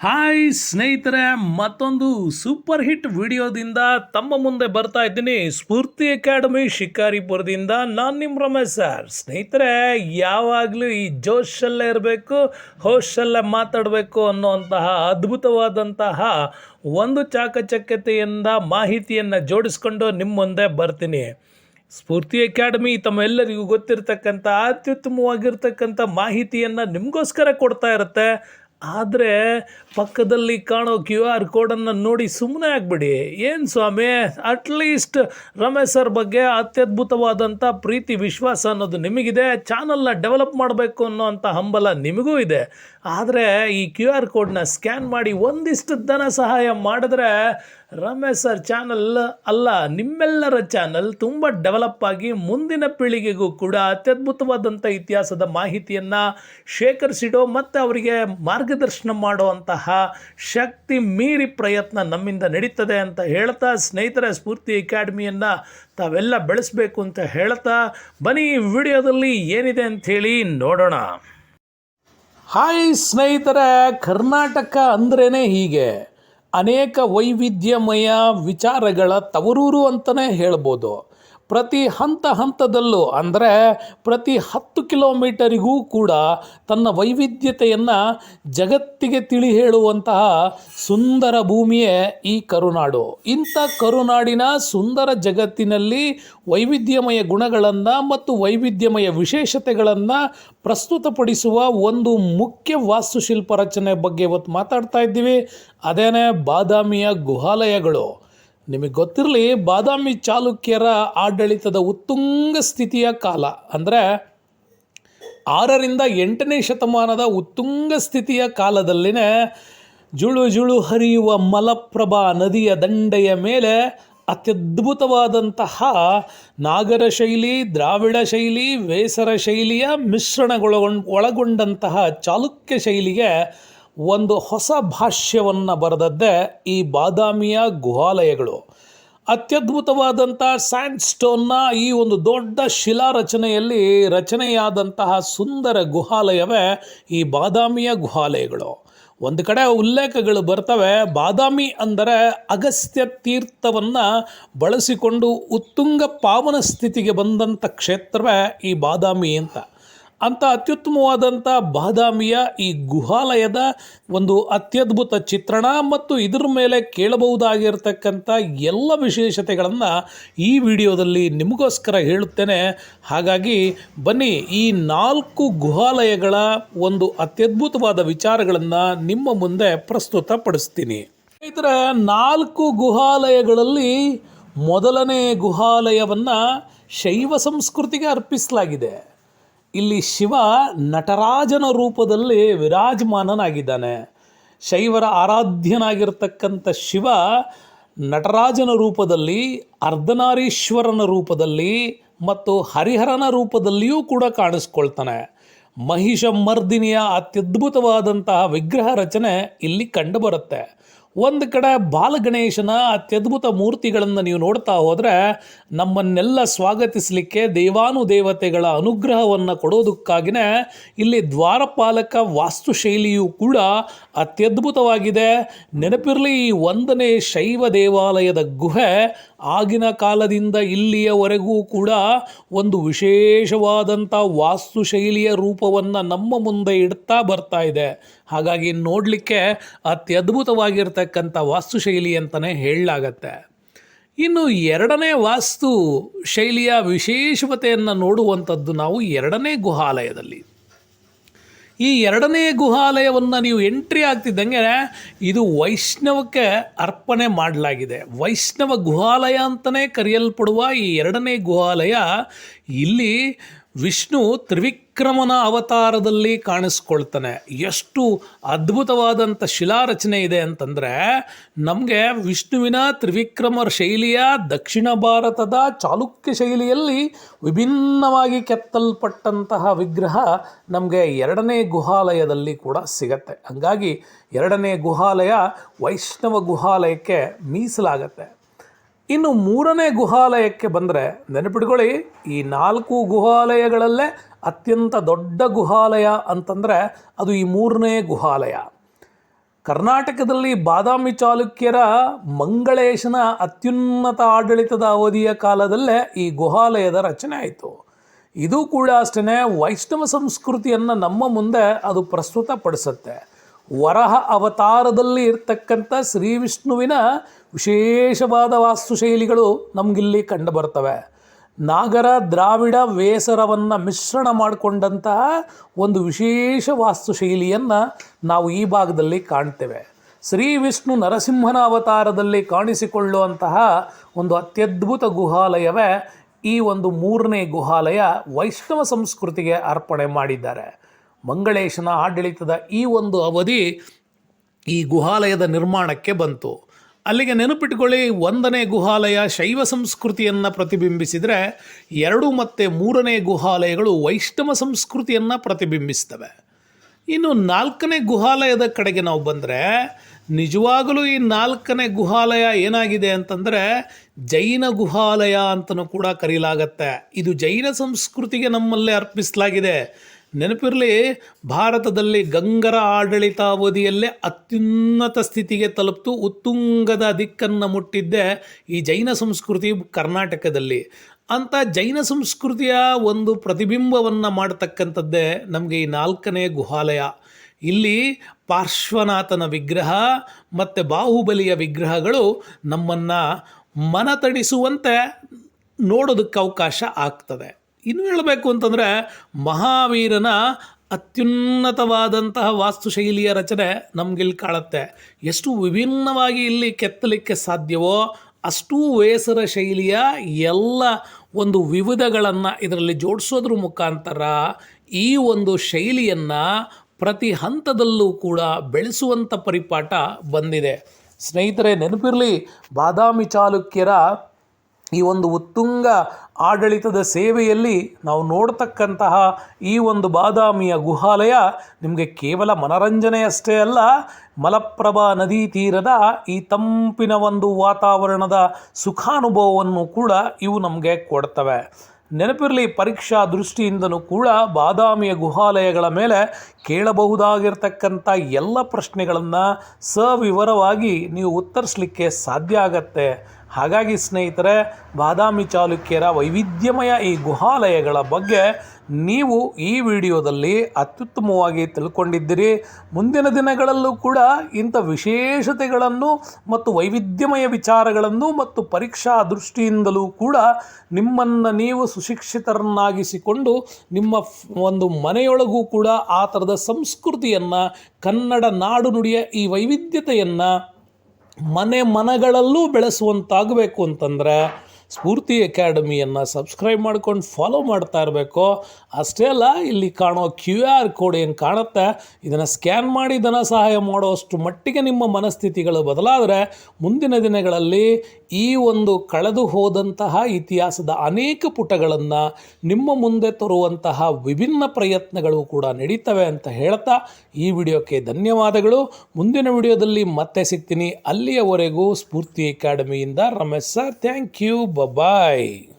Hi ಸ್ನೇಹಿತರೆ, ಮತ್ತೊಂದು super hit ವಿಡಿಯೋದಿಂದ ತಮ್ಮ ಮುಂದೆ ಬರ್ತಾ ಇದ್ದೀನಿ. ಸ್ಫೂರ್ತಿ ಅಕಾಡೆಮಿ ಶಿಕಾರಿಪುರದಿಂದ ನಾನು ನಿಮ್ಮ ರಮೇಶ್ ಸರ್. ಸ್ನೇಹಿತರೆ, ಯಾವಾಗಲೂ ಈ ಜೋಶಲ್ಲೇ ಇರಬೇಕು ಹೋಶಲ್ಲೇ ಮಾತಾಡಬೇಕು ಅನ್ನುವಂತಹ ಅದ್ಭುತವಾದಂತಹ ಒಂದು ಚಾಕಚಕ್ಯತೆಯಿಂದ ಮಾಹಿತಿಯನ್ನು ಜೋಡಿಸ್ಕೊಂಡು ನಿಮ್ಮ ಮುಂದೆ ಬರ್ತೀನಿ. ಸ್ಫೂರ್ತಿ ಅಕಾಡೆಮಿ ತಮ್ಮೆಲ್ಲರಿಗೂ ಗೊತ್ತಿರತಕ್ಕಂಥ, ಅತ್ಯುತ್ತಮವಾಗಿರ್ತಕ್ಕಂಥ ಮಾಹಿತಿಯನ್ನು ನಿಮಗೋಸ್ಕರ ಕೊಡ್ತಾ ಇರುತ್ತೆ. ಆದರೆ ಪಕ್ಕದಲ್ಲಿ ಕಾಣೋ ಕ್ಯೂ ಆರ್ ಕೋಡನ್ನು ನೋಡಿ ಸುಮ್ಮನೆ ಆಗ್ಬಿಡಿ. ಏನು ಸ್ವಾಮಿ? ಅಟ್ಲೀಸ್ಟ್ ರಮೇಶ್ ಸರ್ ಬಗ್ಗೆ ಅತ್ಯದ್ಭುತವಾದಂಥ ಪ್ರೀತಿ, ವಿಶ್ವಾಸ ಅನ್ನೋದು ನಿಮಗಿದೆ. ಚಾನಲ್ನ ಡೆವಲಪ್ ಮಾಡಬೇಕು ಅನ್ನೋವಂಥ ಹಂಬಲ ನಿಮಗೂ ಇದೆ. ಆದರೆ ಈ ಕ್ಯೂ ಆರ್ ಕೋಡ್ನ ಸ್ಕ್ಯಾನ್ ಮಾಡಿ ಒಂದಿಷ್ಟು ಧನ ಸಹಾಯ ಮಾಡಿದ್ರೆ ರಮೇಶ್ ಸರ್ ಚಾನಲ್ ಅಲ್ಲ, ನಿಮ್ಮೆಲ್ಲರ ಚಾನಲ್ ತುಂಬ ಡೆವಲಪ್ ಆಗಿ ಮುಂದಿನ ಪೀಳಿಗೆಗೂ ಕೂಡ ಅತ್ಯದ್ಭುತವಾದಂಥ ಇತಿಹಾಸದ ಮಾಹಿತಿಯನ್ನು ಶೇಖರಿಸಿಡೋ ಮತ್ತು ಅವರಿಗೆ ಮಾರ್ಗದರ್ಶನ ಮಾಡುವಂತಹ ಶಕ್ತಿ ಮೀರಿ ಪ್ರಯತ್ನ ನಮ್ಮಿಂದ ನಡೀತದೆ ಅಂತ ಹೇಳ್ತಾ ಸ್ನೇಹಿತರ, ಸ್ಫೂರ್ತಿ ಅಕಾಡೆಮಿಯನ್ನು ತಾವೆಲ್ಲ ಬೆಳೆಸಬೇಕು ಅಂತ ಹೇಳ್ತಾ ಬನ್ನಿ ವಿಡಿಯೋದಲ್ಲಿ ಏನಿದೆ ಅಂಥೇಳಿ ನೋಡೋಣ. ಹಾಯ್ ಸ್ನೇಹಿತರ, ಕರ್ನಾಟಕ ಅಂದ್ರೇ ಹೀಗೆ. ಅನೇಕ ವೈವಿಧ್ಯಮಯ ವಿಚಾರಗಳ ತವರೂರು ಅಂತಲೇ ಹೇಳ್ಬೋದು. ಪ್ರತಿ ಹಂತ ಹಂತದಲ್ಲೂ ಅಂದರೆ ಪ್ರತಿ ಹತ್ತು ಕಿಲೋಮೀಟರಿಗೂ ಕೂಡ ತನ್ನ ವೈವಿಧ್ಯತೆಯನ್ನು ಜಗತ್ತಿಗೆ ತಿಳಿ ಹೇಳುವಂತಹ ಸುಂದರ ಭೂಮಿಯೇ ಈ ಕರುನಾಡು. ಇಂಥ ಕರುನಾಡಿನ ಸುಂದರ ಜಗತ್ತಿನಲ್ಲಿ ವೈವಿಧ್ಯಮಯ ಗುಣಗಳನ್ನು ಮತ್ತು ವೈವಿಧ್ಯಮಯ ವಿಶೇಷತೆಗಳನ್ನು ಪ್ರಸ್ತುತಪಡಿಸುವ ಒಂದು ಮುಖ್ಯ ವಾಸ್ತುಶಿಲ್ಪ ರಚನೆ ಬಗ್ಗೆ ಇವತ್ತು ಮಾತಾಡ್ತಾ ಇದ್ದೀವಿ. ಅದೇನೇ ಬಾದಾಮಿಯ ಗುಹಾಲಯಗಳು. ನಿಮಗೆ ಗೊತ್ತಿರಲಿ, ಬಾದಾಮಿ ಚಾಲುಕ್ಯರ ಆಡಳಿತದ ಉತ್ತುಂಗ ಸ್ಥಿತಿಯ ಕಾಲ. ಅಂದರೆ ಆರರಿಂದ ಎಂಟನೇ ಶತಮಾನದ ಉತ್ತುಂಗ ಸ್ಥಿತಿಯ ಕಾಲದಲ್ಲಿನೇ ಜುಳು ಜುಳು ಹರಿಯುವ ಮಲಪ್ರಭಾ ನದಿಯ ದಂಡೆಯ ಮೇಲೆ ಅತ್ಯದ್ಭುತವಾದಂತಹ ನಾಗರ ಶೈಲಿ, ದ್ರಾವಿಡ ಶೈಲಿ ವೇಸರ ಶೈಲಿಯ ಮಿಶ್ರಣಗೊಳಗೊಂಡ ಒಳಗೊಂಡಂತಹ ಚಾಲುಕ್ಯ ಶೈಲಿಗೆ ಒಂದು ಹೊಸ ಭಾಷ್ಯವನ್ನು ಬರೆದದ್ದೇ ಈ ಬಾದಾಮಿಯ ಗುಹಾಲಯಗಳು. ಅತ್ಯದ್ಭುತವಾದಂಥ ಸ್ಯಾಂಡ್ ಸ್ಟೋನ್ನ ಈ ಒಂದು ದೊಡ್ಡ ಶಿಲಾ ರಚನೆಯಲ್ಲಿ ರಚನೆಯಾದಂತಹ ಸುಂದರ ಗುಹಾಲಯವೇ ಈ ಬಾದಾಮಿಯ ಗುಹಾಲಯಗಳು. ಒಂದು ಕಡೆ ಉಲ್ಲೇಖಗಳು ಬರ್ತವೆ, ಬಾದಾಮಿ ಅಂದರೆ ಅಗಸ್ತ್ಯ ತೀರ್ಥವನ್ನು ಬಳಸಿಕೊಂಡು ಉತ್ತುಂಗ ಪಾವನ ಸ್ಥಿತಿಗೆ ಬಂದಂಥ ಕ್ಷೇತ್ರವೇ ಈ ಬಾದಾಮಿ ಅಂತ. ಅಂಥ ಅತ್ಯುತ್ತಮವಾದಂಥ ಬಾದಾಮಿಯ ಈ ಗುಹಾಲಯದ ಒಂದು ಅತ್ಯದ್ಭುತ ಚಿತ್ರಣ ಮತ್ತು ಇದರ ಮೇಲೆ ಕೇಳಬಹುದಾಗಿರ್ತಕ್ಕಂಥ ಎಲ್ಲ ವಿಶೇಷತೆಗಳನ್ನು ಈ ವಿಡಿಯೋದಲ್ಲಿ ನಿಮಗೋಸ್ಕರ ಹೇಳುತ್ತೇನೆ. ಹಾಗಾಗಿ ಬನ್ನಿ, ಈ ನಾಲ್ಕು ಗುಹಾಲಯಗಳ ಒಂದು ಅತ್ಯದ್ಭುತವಾದ ವಿಚಾರಗಳನ್ನು ನಿಮ್ಮ ಮುಂದೆ ಪ್ರಸ್ತುತಪಡಿಸ್ತೀನಿ. ಇದರ ನಾಲ್ಕು ಗುಹಾಲಯಗಳಲ್ಲಿ ಮೊದಲನೇ ಗುಹಾಲಯವನ್ನು ಶೈವ ಸಂಸ್ಕೃತಿಗೆ ಅರ್ಪಿಸಲಾಗಿದೆ. ಇಲ್ಲಿ ಶಿವ ನಟರಾಜನ ರೂಪದಲ್ಲಿ ವಿರಾಜಮಾನನಾಗಿದ್ದಾನೆ. ಶೈವರ ಆರಾಧ್ಯನಾಗಿರ್ತಕ್ಕಂಥ ಶಿವ ನಟರಾಜನ ರೂಪದಲ್ಲಿ, ಅರ್ಧನಾರೀಶ್ವರನ ರೂಪದಲ್ಲಿ ಮತ್ತು ಹರಿಹರನ ರೂಪದಲ್ಲಿಯೂ ಕೂಡ ಕಾಣಿಸ್ಕೊಳ್ತಾನೆ. ಮಹಿಷ ಮರ್ದಿನಿಯ ಅತ್ಯದ್ಭುತವಾದಂತಹ ವಿಗ್ರಹ ರಚನೆ ಇಲ್ಲಿ ಕಂಡುಬರುತ್ತೆ ಒಂದು ಕಡೆ ಬಾಲಗಣೇಶನ ಅತ್ಯದ್ಭುತ ಮೂರ್ತಿಗಳನ್ನು ನೀವು ನೋಡ್ತಾ ಹೋದರೆ ನಮ್ಮನ್ನೆಲ್ಲ ಸ್ವಾಗತಿಸಲಿಕ್ಕೆ ದೇವಾನುದೇವತೆಗಳ ಅನುಗ್ರಹವನ್ನು ಕೊಡೋದಕ್ಕಾಗಿಯೇ ಇಲ್ಲಿ ದ್ವಾರಪಾಲಕ ವಾಸ್ತುಶೈಲಿಯೂ ಕೂಡ ಅತ್ಯದ್ಭುತವಾಗಿದೆ. ನೆನಪಿರಲಿ, ಈ ಒಂದನೇ ಶೈವ ದೇವಾಲಯದ ಗುಹೆ ಆಗಿನ ಕಾಲದಿಂದ ಇಲ್ಲಿಯವರೆಗೂ ಕೂಡ ಒಂದು ವಿಶೇಷವಾದಂಥ ವಾಸ್ತುಶೈಲಿಯ ರೂಪವನ್ನು ನಮ್ಮ ಮುಂದೆ ಇಡ್ತಾ ಬರ್ತಾ ಇದೆ. ಹಾಗಾಗಿ ನೋಡಲಿಕ್ಕೆ ಅತ್ಯದ್ಭುತವಾಗಿರ್ತಕ್ಕಂಥ ವಾಸ್ತುಶೈಲಿ ಅಂತಲೇ ಹೇಳಲಾಗತ್ತೆ. ಇನ್ನು ಎರಡನೇ ವಾಸ್ತು ಶೈಲಿಯ ವಿಶೇಷತೆಯನ್ನು ನೋಡುವಂಥದ್ದು ನಾವು ಎರಡನೇ ಗುಹಾಲಯದಲ್ಲಿ. ಈ ಎರಡನೇ ಗುಹಾಲಯವನ್ನು ನೀವು ಎಂಟ್ರಿ ಆಗ್ತಿದ್ದಂಗೆ ಇದು ವೈಷ್ಣವಕ್ಕೆ ಅರ್ಪಣೆ ಮಾಡಲಾಗಿದೆ. ವೈಷ್ಣವ ಗುಹಾಲಯ ಅಂತಲೇ ಕರೆಯಲ್ಪಡುವ ಈ ಎರಡನೇ ಗುಹಾಲಯ ಇಲ್ಲಿ ವಿಷ್ಣು ತ್ರಿವಿಕ್ರಮನ ಅವತಾರದಲ್ಲಿ ಕಾಣಿಸ್ಕೊಳ್ತಾನೆ. ಎಷ್ಟು ಅದ್ಭುತವಾದಂಥ ಶಿಲಾರಚನೆ ಇದೆ ಅಂತಂದರೆ, ನಮಗೆ ವಿಷ್ಣುವಿನ ತ್ರಿವಿಕ್ರಮ ಶೈಲಿಯ ದಕ್ಷಿಣ ಭಾರತದ ಚಾಲುಕ್ಯ ಶೈಲಿಯಲ್ಲಿ ವಿಭಿನ್ನವಾಗಿ ಕೆತ್ತಲ್ಪಟ್ಟಂತಹ ವಿಗ್ರಹ ನಮಗೆ ಎರಡನೇ ಗುಹಾಲಯದಲ್ಲಿ ಕೂಡ ಸಿಗತ್ತೆ. ಹಾಗಾಗಿ ಎರಡನೇ ಗುಹಾಲಯ ವೈಷ್ಣವ ಗುಹಾಲಯಕ್ಕೆ ಮೀಸಲಾಗತ್ತೆ. ಇನ್ನು ಮೂರನೇ ಗುಹಾಲಯಕ್ಕೆ ಬಂದರೆ ನೆನಪಿಟ್ಕೊಳ್ಳಿ, ಈ ನಾಲ್ಕು ಗುಹಾಲಯಗಳಲ್ಲೇ ಅತ್ಯಂತ ದೊಡ್ಡ ಗುಹಾಲಯ ಅಂತಂದರೆ ಅದು ಈ ಮೂರನೇ ಗುಹಾಲಯ. ಕರ್ನಾಟಕದಲ್ಲಿ ಬಾದಾಮಿ ಚಾಲುಕ್ಯರ ಮಂಗಳೇಶನ ಅತ್ಯುನ್ನತ ಆಡಳಿತದ ಅವಧಿಯ ಕಾಲದಲ್ಲೇ ಈ ಗುಹಾಲಯದ ರಚನೆ ಆಯಿತು. ಇದು ಕೂಡ ಅಷ್ಟೇ ವೈಷ್ಣವ ಸಂಸ್ಕೃತಿಯನ್ನು ನಮ್ಮ ಮುಂದೆ ಅದು ಪ್ರಸ್ತುತಪಡಿಸುತ್ತೆ. ವರಹ ಅವತಾರದಲ್ಲಿ ಇರ್ತಕ್ಕಂಥ ಶ್ರೀ ವಿಷ್ಣುವಿನ ವಿಶೇಷವಾದ ವಾಸ್ತುಶೈಲಿಗಳು ನಮಗಿಲ್ಲಿ ಕಂಡುಬರ್ತವೆ ನಾಗರ, ದ್ರಾವಿಡ, ವೇಸರವನ್ನು ಮಿಶ್ರಣ ಮಾಡಿಕೊಂಡಂತಹ ಒಂದು ವಿಶೇಷ ವಾಸ್ತುಶೈಲಿಯನ್ನು ನಾವು ಈ ಭಾಗದಲ್ಲಿ ಕಾಣ್ತೇವೆ. ಶ್ರೀ ವಿಷ್ಣು ನರಸಿಂಹನ ಅವತಾರದಲ್ಲಿ ಕಾಣಿಸಿಕೊಳ್ಳುವಂತಹ ಒಂದು ಅತ್ಯದ್ಭುತ ಗುಹಾಲಯವೇ ಈ ಒಂದು ಮೂರನೇ ಗುಹಾಲಯ ವೈಷ್ಣವ ಸಂಸ್ಕೃತಿಗೆ ಅರ್ಪಣೆ ಮಾಡಿದ್ದಾರೆ. ಮಂಗಳೇಶನ ಆಡಳಿತದ ಈ ಒಂದು ಅವಧಿ ಈ ಗುಹಾಲಯದ ನಿರ್ಮಾಣಕ್ಕೆ ಬಂತು. ಅಲ್ಲಿಗೆ ನೆನಪಿಟ್ಕೊಳ್ಳಿ, ಒಂದನೇ ಗುಹಾಲಯ ಶೈವ ಸಂಸ್ಕೃತಿಯನ್ನು ಪ್ರತಿಬಿಂಬಿಸಿದರೆ ಎರಡು ಮತ್ತು ಮೂರನೇ ಗುಹಾಲಯಗಳು ವೈಷ್ಣವ ಸಂಸ್ಕೃತಿಯನ್ನು ಪ್ರತಿಬಿಂಬಿಸ್ತವೆ. ಇನ್ನು ನಾಲ್ಕನೇ ಗುಹಾಲಯದ ಕಡೆಗೆ ನಾವು ಬಂದರೆ ನಿಜವಾಗಲೂ ಈ ನಾಲ್ಕನೇ ಗುಹಾಲಯ ಏನಾಗಿದೆ ಅಂತಂದರೆ ಜೈನ ಗುಹಾಲಯ ಅಂತಲೂ ಕೂಡ ಕರೀಲಾಗತ್ತೆ. ಇದು ಜೈನ ಸಂಸ್ಕೃತಿಗೆ ನಮ್ಮಲ್ಲೇ ಅರ್ಪಿಸಲಾಗಿದೆ. ನೆನಪಿರಲಿ, ಭಾರತದಲ್ಲಿ ಗಂಗರ ಆಡಳಿತಾವಧಿಯಲ್ಲೇ ಅತ್ಯುನ್ನತ ಸ್ಥಿತಿಗೆ ತಲುಪ್ತು, ಉತ್ತುಂಗದ ದಿಕ್ಕನ್ನು ಮುಟ್ಟಿದ್ದೆ ಈ ಜೈನ ಸಂಸ್ಕೃತಿ ಕರ್ನಾಟಕದಲ್ಲಿ. ಅಂಥ ಜೈನ ಸಂಸ್ಕೃತಿಯ ಒಂದು ಪ್ರತಿಬಿಂಬವನ್ನು ಮಾಡತಕ್ಕಂಥದ್ದೇ ನಮಗೆ ಈ ನಾಲ್ಕನೇ ಗುಹಾಲಯ. ಇಲ್ಲಿ ಪಾರ್ಶ್ವನಾಥನ ವಿಗ್ರಹ ಮತ್ತು ಬಾಹುಬಲಿಯ ವಿಗ್ರಹಗಳು ನಮ್ಮನ್ನು ಮನತಡಿಸುವಂತೆ ನೋಡೋದಕ್ಕೆ ಅವಕಾಶ ಆಗ್ತದೆ. ಇನ್ನು ಹೇಳಬೇಕು ಅಂತಂದರೆ ಮಹಾವೀರನ ಅತ್ಯುನ್ನತವಾದಂತಹ ವಾಸ್ತುಶೈಲಿಯ ರಚನೆ ನಮಗಿಲ್ಲಿ ಕಾಣುತ್ತೆ. ಎಷ್ಟು ವಿಭಿನ್ನವಾಗಿ ಇಲ್ಲಿ ಕೆತ್ತಲಿಕ್ಕೆ ಸಾಧ್ಯವೋ ಅಷ್ಟೂ ವೇಸರ ಶೈಲಿಯ ಎಲ್ಲ ಒಂದು ವಿವಿಧಗಳನ್ನು ಇದರಲ್ಲಿ ಜೋಡಿಸೋದ್ರ ಮುಖಾಂತರ ಈ ಒಂದು ಶೈಲಿಯನ್ನು ಪ್ರತಿ ಹಂತದಲ್ಲೂ ಕೂಡ ಬೆಳೆಸುವಂಥ ಪರಿಪಾಠ ಬಂದಿದೆ. ಸ್ನೇಹಿತರೆ, ನೆನಪಿರಲಿ, ಬಾದಾಮಿ ಚಾಲುಕ್ಯರ ಈ ಒಂದು ಉತ್ತುಂಗ ಆಡಳಿತದ ಸೇವೆಯಲ್ಲಿ ನಾವು ನೋಡ್ತಕ್ಕಂತಹ ಈ ಒಂದು ಬಾದಾಮಿಯ ಗುಹಾಲಯ ನಿಮಗೆ ಕೇವಲ ಮನರಂಜನೆಯಷ್ಟೇ ಅಲ್ಲ, ಮಲಪ್ರಭಾ ನದಿ ತೀರದ ಈ ತಂಪಿನ ಒಂದು ವಾತಾವರಣದ ಸುಖಾನುಭವವನ್ನು ಕೂಡ ಇವು ನಮಗೆ ಕೊಡ್ತವೆ. ನೆನಪಿರಲಿ, ಪರೀಕ್ಷಾ ದೃಷ್ಟಿಯಿಂದನೂ ಕೂಡ ಬಾದಾಮಿಯ ಗುಹಾಲಯಗಳ ಮೇಲೆ ಕೇಳಬಹುದಾಗಿರ್ತಕ್ಕಂಥ ಎಲ್ಲ ಪ್ರಶ್ನೆಗಳನ್ನು ಸವಿವರವಾಗಿ ನೀವು ಉತ್ತರಿಸಲಿಕ್ಕೆ ಸಾಧ್ಯ ಆಗತ್ತೆ. ಹಾಗಾಗಿ ಸ್ನೇಹಿತರೆ, ಬಾದಾಮಿ ಚಾಲುಕ್ಯರ ವೈವಿಧ್ಯಮಯ ಈ ಗುಹಾಲಯಗಳ ಬಗ್ಗೆ ನೀವು ಈ ವಿಡಿಯೋದಲ್ಲಿ ಅತ್ಯುತ್ತಮವಾಗಿ ತಿಳ್ಕೊಂಡಿದ್ದೀರಿ. ಮುಂದಿನ ದಿನಗಳಲ್ಲೂ ಕೂಡ ಇಂಥ ವಿಶೇಷತೆಗಳನ್ನು ಮತ್ತು ವೈವಿಧ್ಯಮಯ ವಿಚಾರಗಳನ್ನು ಮತ್ತು ಪರೀಕ್ಷಾ ದೃಷ್ಟಿಯಿಂದಲೂ ಕೂಡ ನಿಮ್ಮನ್ನು ನೀವು ಸುಶಿಕ್ಷಿತರನ್ನಾಗಿಸಿಕೊಂಡು ನಿಮ್ಮ ಒಂದು ಮನೆಯೊಳಗೂ ಕೂಡ ಆ ಥರದ ಸಂಸ್ಕೃತಿಯನ್ನು, ಕನ್ನಡ ನಾಡು ನುಡಿಯ ಈ ವೈವಿಧ್ಯತೆಯನ್ನು ಮನೆ ಮನಗಳಲ್ಲೂ ಬೆಳೆಸುವಂತಾಗಬೇಕು ಅಂತಂದರೆ ಸ್ಫೂರ್ತಿ ಅಕಾಡೆಮಿಯನ್ನು ಸಬ್ಸ್ಕ್ರೈಬ್ ಮಾಡ್ಕೊಂಡು ಫಾಲೋ ಮಾಡ್ತಾ ಇರಬೇಕು. ಅಷ್ಟೇ ಅಲ್ಲ, ಇಲ್ಲಿ ಕಾಣೋ ಕ್ಯೂ ಆರ್ ಕೋಡ್ ಏನು ಕಾಣುತ್ತೆ? ಇದನ್ನು ಸ್ಕ್ಯಾನ್ ಮಾಡಿ ಧನ ಸಹಾಯ ಮಾಡುವಷ್ಟು ಮಟ್ಟಿಗೆ ನಿಮ್ಮ ಮನಸ್ಥಿತಿಗಳು ಬದಲಾದರೆ ಮುಂದಿನ ದಿನಗಳಲ್ಲಿ ಈ ಒಂದು ಕಳೆದು ಹೋದಂತಹ ಇತಿಹಾಸದ ಅನೇಕ ಪುಟಗಳನ್ನು ನಿಮ್ಮ ಮುಂದೆ ತರುವಂತಹ ವಿಭಿನ್ನ ಪ್ರಯತ್ನಗಳು ಕೂಡ ನಡೀತವೆ ಅಂತ ಹೇಳ್ತಾ ಈ ವಿಡಿಯೋಕ್ಕೆ ಧನ್ಯವಾದಗಳು. ಮುಂದಿನ ವಿಡಿಯೋದಲ್ಲಿ ಮತ್ತೆ ಸಿಗ್ತೀನಿ. ಅಲ್ಲಿಯವರೆಗೂ Spoorthi ಅಕಾಡೆಮಿಯಿಂದ Ramesh sir thank you bye